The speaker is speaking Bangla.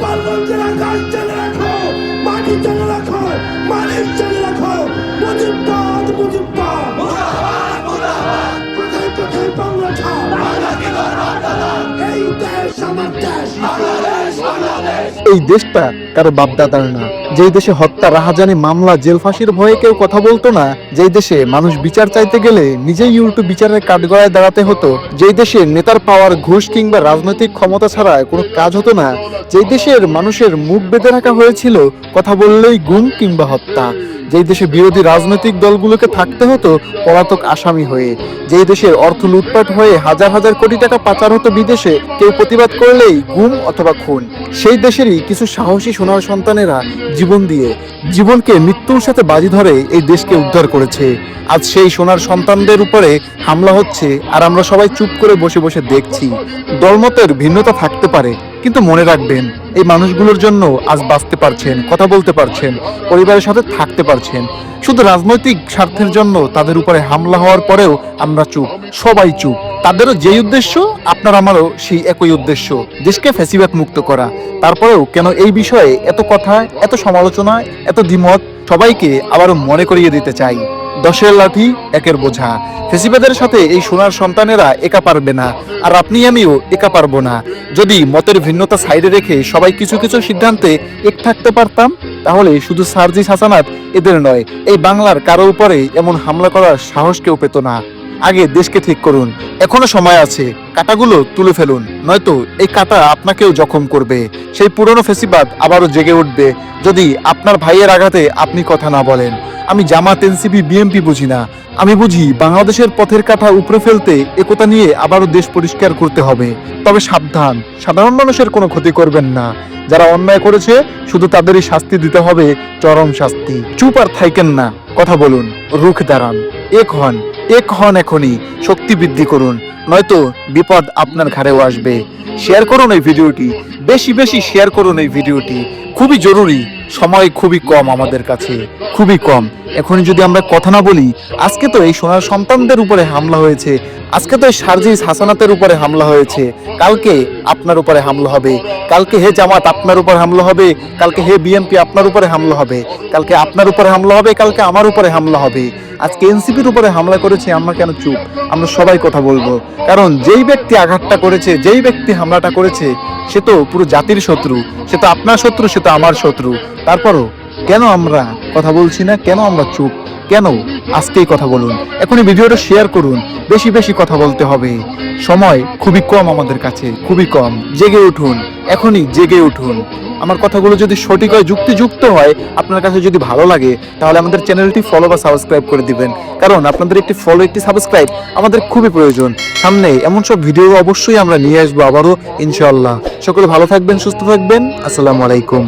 গোপালগঞ্জের আকাশ চালে। এই দেশটা কারও বাপদাদার না। যেই দেশে হত্যা, রাহাজানি মামলা, জেল ফাঁসির ভয়ে কেউ কথা বলতো না, যেই দেশে মানুষ বিচার চাইতে গেলে নিজেই উল্টো বিচারের কাঠগড়ায় দাঁড়াতে হতো, যেই দেশে নেতার পাওয়ার ঘুষ কিংবা রাজনৈতিক ক্ষমতা ছাড়া কোনো কাজ হতো না, যেই দেশের মানুষের মুখ বেঁধে রাখা হয়েছিল কথা বললেই গুম কিংবা হত্যা। যেই দেশে বিরোধী রাজনৈতিক দলগুলোকে থাকতে হতো, পলাতক আসামি হয়ে। যেই দেশের অর্থ লুটপাট হয়ে হাজার হাজার কোটি টাকা পাচার হতো বিদেশে, কেউ প্রতিবাদ করলেই গুম অথবা খুন। সেই দেশেরই কিছু সাহসী সোনার সন্তানেরা জীবন দিয়ে, জীবনকে মৃত্যুর সাথে বাজি ধরে এই দেশকে উদ্ধার করেছে। আজ সেই সোনার সন্তানদের উপরে হামলা হচ্ছে, আর আমরা সবাই চুপ করে বসে বসে দেখছি। দলমতের ভিন্নতা থাকতে পারে কিন্তু মনে রাখবেন, এই মানুষগুলোর জন্য আজ বাঁচতে পারছেন, কথা বলতে পারছেন, পরিবারের সাথে থাকতে পারছেন। শুধু রাজনৈতিক স্বার্থের জন্য তাদের উপরে হামলা হওয়ার পরেও আমরা চুপ, সবাই চুপ। তাদেরও যেই উদ্দেশ্য, আপনার আমারও সেই একই উদ্দেশ্য, দেশকে ফ্যাসিবাদ মুক্ত করা। তারপরেও কেন এই বিষয়ে এত কথা এত সমালোচনা এত দ্বিমত সবাইকে আবারও মনে করিয়ে দিতে চাই? দশের লাঠি, একের বোঝা। ফেসিবাদের সাথে এই সোনার সন্তানেরা একা পারবে না, আর আপনি আমিও একা পারব না। যদি মতের ভিন্নতা সাইডে রেখে সবাই কিছু কিছু সিদ্ধান্তে এক থাকতে পারতাম, তাহলে শুধু সার্জিস হাসানাত এদের নয়, এই বাংলার কারও উপরে এমন হামলা করার সাহস কেউ পেত না। আগে দেশকে ঠিক করুন। এখনও সময় আছে, কাটাগুলো তুলে ফেলুন। নয়তো এই কাটা আপনাকেও জখম করবে। সেই পুরনো ফেসিবাদ আবারও জেগে উঠবে। যদি আপনার ভাইয়ের আঘাতে আপনি কথা না বলেন। আমি জামাত, এনসিপি, বিএমপি বুঝি না। আমি বুঝি বাংলাদেশের পথের কাঠা উপরে ফেলতে একতা নিয়ে আবারও দেশ পরিষ্কার করতে হবে। তবে সাবধান। সাধারণ মানুষের কোনো ক্ষতি করবেন না। যারা অন্যায় করেছে, শুধু তাদেরই শাস্তি দিতে হবে। চরম শাস্তি। চুপ আর থাইকেন না। কথা বলুন। রুখ দাঁড়ান। এক হন। এক হন এখনই শক্তি বৃদ্ধি করুন, নয়তো বিপদ আপনার ঘাড়েও আসবে। শেয়ার করুন এই ভিডিওটি, বেশি বেশি শেয়ার করুন এই ভিডিওটি। খুবই জরুরি, সময় খুবই কম আমাদের কাছে, খুবই কম। এখনই যদি আমরা কথা না বলি, আজকে তো এই সোনার সন্তানদের উপরে হামলা হয়েছে, আজকে তো এই সার্জিস হাসানাতের উপরে হামলা হয়েছে। কালকে আপনার উপরে হামলা হবে, কালকে হে জামাত আপনার উপর হামলা হবে, কালকে হে বিএনপি আপনার উপরে হামলা হবে, কালকে আপনার উপরে হামলা হবে, কালকে আমার উপরে হামলা হবে। আজকে এনসিপির উপরে হামলা করেছে, আমরা কেন চুপ? আমরা সবাই কথা বলব। কারণ যেই ব্যক্তি আঘাতটা করেছে, যেই ব্যক্তি হামলাটা করেছে, সে তো পুরো জাতির শত্রু। সে তো আপনার শত্রু, সে তো আমার শত্রু। তারপরও কেন আমরা কথা বলছি না? কেন আমরা চুপ? কেন আজকেই কথা বলুন? এখনই ভিডিওটা শেয়ার করুন। বেশি বেশি কথা বলতে হবে। সময় খুবই কম আমাদের কাছে, খুবই কম। জেগে উঠুন। এখনই জেগে উঠুন। আমার কথাগুলো যদি সঠিক হয়, যুক্তিযুক্ত হয়, আপনার কাছে যদি ভালো লাগে, তাহলে আমাদের চ্যানেলটি ফলো বা সাবস্ক্রাইব করে দিবেন। কারণ আপনাদের একটি ফলো একটি সাবস্ক্রাইব আমাদের খুবই প্রয়োজন। সামনে এমন সব ভিডিও অবশ্যই আমরা নিয়ে আসব আবারও ইনশাল্লাহ সকলে ভালো থাকবেন, সুস্থ থাকবেন। আসসালামু আলাইকুম।